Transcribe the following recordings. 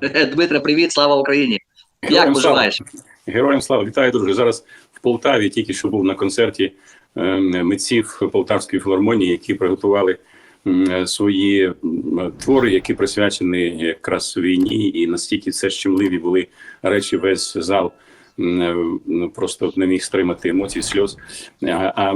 Дмитре, привіт, слава Україні! Як Героям поживаєш? Героям слава, вітаю, друже. Зараз в Полтаві тільки що був на концерті е, митців Полтавської філармонії, які приготували м, свої твори, які присвячені якраз війні, і настільки це щемливі були речі, весь зал. Е, Просто не міг стримати емоцій, сльоз. А,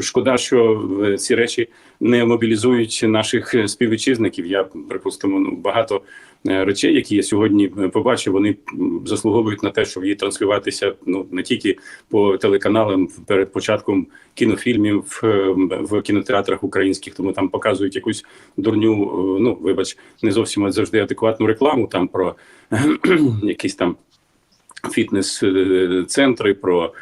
шкода, що е, ці речі не мобілізують наших е, співвітчизників. Я припустимо, ну багато речей, які я сьогодні побачив, вони заслуговують на те, щоб її транслюватися ну не тільки по телеканалам перед початком кінофільмів в кінотеатрах українських, тому там показують якусь дурню. Ну вибач, не зовсім завжди адекватну рекламу там про якісь там фітнес-центри, про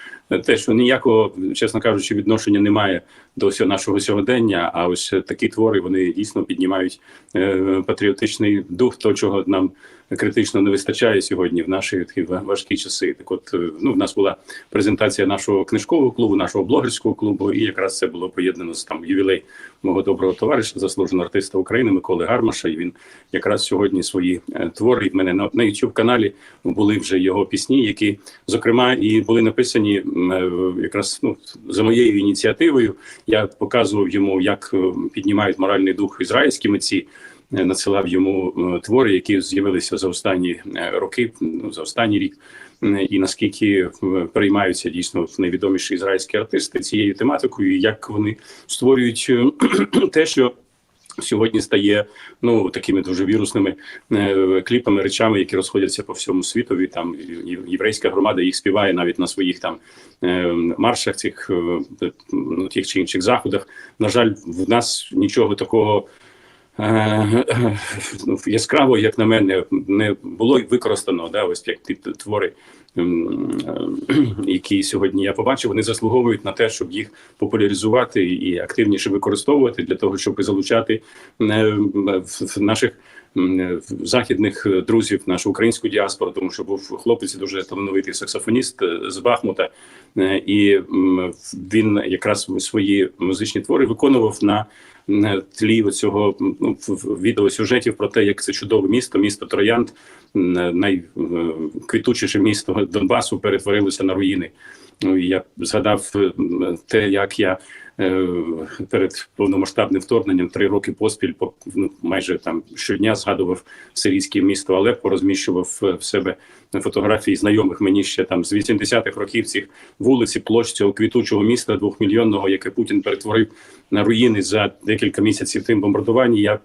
те, що ніякого, чесно кажучи, відношення немає до всього нашого сьогодення. А ось такі твори вони дійсно піднімають е, патріотичний дух, того, чого нам критично не вистачає сьогодні в наші такі важкі часи. Так, от е, ну в нас була презентація нашого книжкового клубу, нашого блогерського клубу, і якраз це було поєднано з там ювілей мого доброго товариша, заслуженого артиста України Миколи Гармаша. І він якраз сьогодні свої е, твори в мене на, на youtube каналі були вже його пісні, які зокрема і були написані е, якраз ну за моєю ініціативою. Я показував йому, як піднімають моральний дух ізраїльські митці. Е, Надсилав йому е, твори, які з'явилися за останні е, роки, ну за останній рік, і наскільки переймаються дійсно найвідоміші ізраїльські артисти цією тематикою, як вони створюють те, що сьогодні стає ну такими дуже вірусними кліпами, речами, які розходяться по всьому світові. Там єврейська громада їх співає навіть на своїх там маршах, цих ну, тих чи інших заходах. На жаль, в нас нічого такого. Е, ну, Яскраво, як на мене, не було використано. Да, ось як ті твори, е, які сьогодні я побачив, вони заслуговують на те, щоб їх популяризувати і активніше використовувати для того, щоб залучати е, наших західних е, друзів, нашу українську діаспору, тому що був хлопець дуже талановитий саксофоніст е, з Бахмута, е, і він якраз свої музичні твори виконував на тлі цього ну, відеосюжетів про те, як це чудове місто, місто Троянд, найквітучіше місто Донбасу перетворилося на руїни. Ну, я згадав е, те, як я е, перед повномасштабним вторгненням три роки поспіль, по ну, майже там щодня згадував сирійське місто Алеппо, розміщував е, в себе фотографії знайомих мені ще там з 80-х років цих вулиці, площ цього квітучого міста двохмільйонного, яке Путін перетворив на руїни за декілька місяців тим бомбардуванні. Я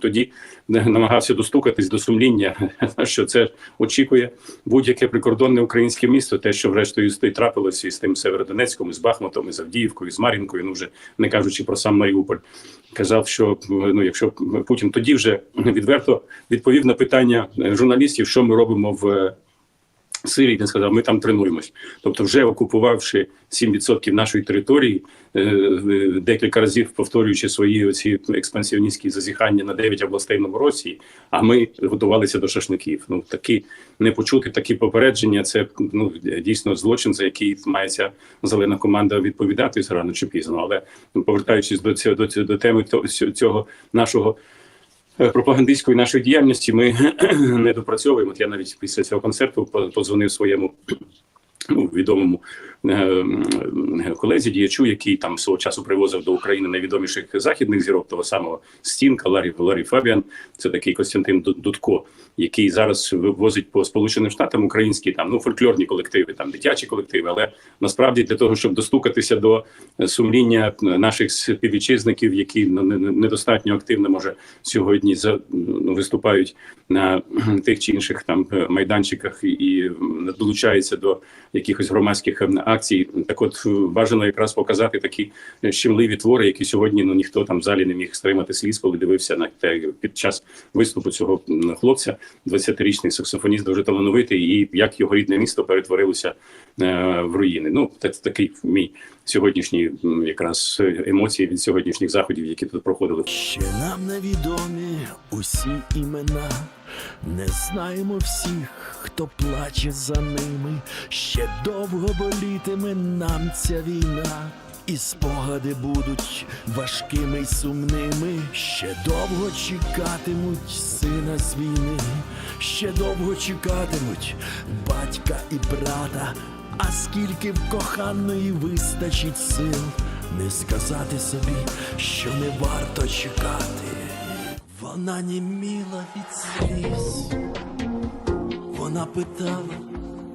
тоді намагався достукатись до сумління, що це очікує будь-яке прикордонне українське місто, те, що врештою трапилося і з тим Северодонецьком, з Бахмутом, з Авдіївкою, з Мар'їнкою, ну вже не кажучи про сам Маріуполь. Казав, що ну, якщо Путін тоді вже відверто відповів на питання е, журналістів, що ми робимо в Сирії, він сказав, ми там тренуємось. Тобто, вже окупувавши 7% нашої території, е, е, декілька разів повторюючи свої оці експансіоністські зазіхання на 9 областей Новоросії, а ми готувалися до шашликів. Ну такі не почути такі попередження. Це ну дійсно злочин, за який має зелена команда відповідати рано чи пізно. Але повертаючись до цього до, цього- до теми цього нашого пропагандистської нашої діяльності ми не допрацьовуємо. От я навіть після цього концерту по- подзвонив своєму ну, відомому е, колезі діячу, який там свого часу привозив до України найвідоміших західних зірок, того самого Стінка, Ларі Ларі Фабіан. Це такий Костянтин Дудко, який зараз вивозить по Сполученим Штатам українські там ну фольклорні колективи, там дитячі колективи. Але насправді для того, щоб достукатися до е, сумління наших співвітчизників, які ну, не- не- недостатньо активно може сьогодні за ну, виступають на тих чи інших там е, майданчиках і, і долучаються до якихось громадських ем, акцій. Так, от е, бажано якраз показати такі е, щемливі твори, які сьогодні ну ніхто там в залі не міг стримати сліз, коли дивився на те під час виступу цього хлопця, 20-річний саксофоніст, дуже талановитий, і як його рідне місто перетворилося е, в руїни. Ну так такий мій сьогоднішній якраз е, емоції від сьогоднішніх заходів, які тут проходили. Ще нам невідомі усі імена, не знаємо всіх, хто плаче за ними. Ще довго болітиме нам ця війна. і спогади будуть важкими й сумними. Ще довго чекатимуть сина з війни, ще довго чекатимуть батька і брата. А скільки в коханої вистачить сил не сказати собі, що не варто чекати. Вона німіла від сліз, вона питала,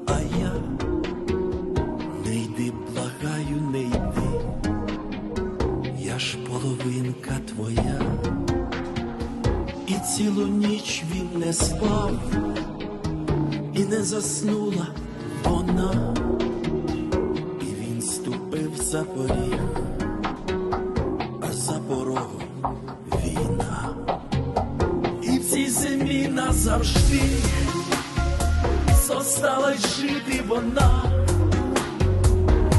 а я? Не йди, благаю, не йди, я ж половинка твоя, і цілу ніч він не спав, і не заснула вона, і він ступив за поріг, зосталась жити вона,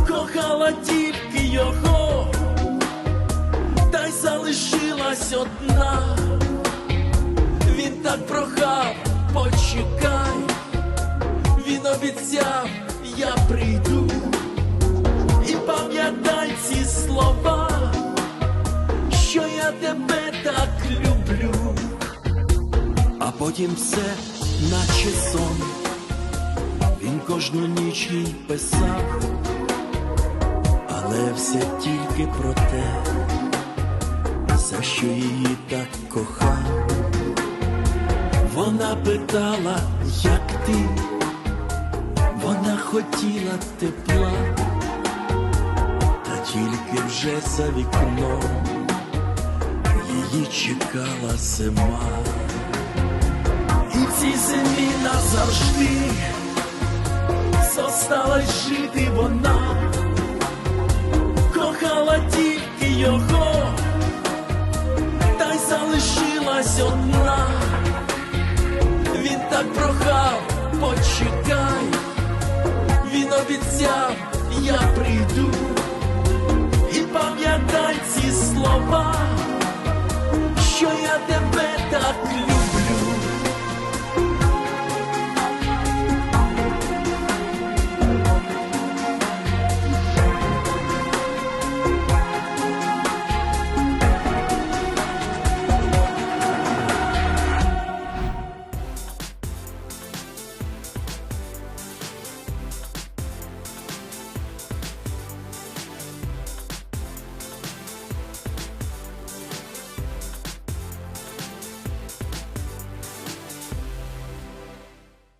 кохала тільки його, та й залишилась одна. Він так прохав, почекай, він обіцяв, я прийду, і пам'ятай ці слова, що я тебе так люблю. А потім все, наче сон. Кожну ніч їй писав, але все тільки про те, за що її так кохав. Вона питала, як ти, вона хотіла тепла, та тільки вже за вікном її чекала зима. І цій землі назавжди стала жити вона, кохала тільки його, та й залишилась одна, він так прохав, почекай, він обіцяв, я прийду. І пам'ятай ці слова, що я тебе так люблю.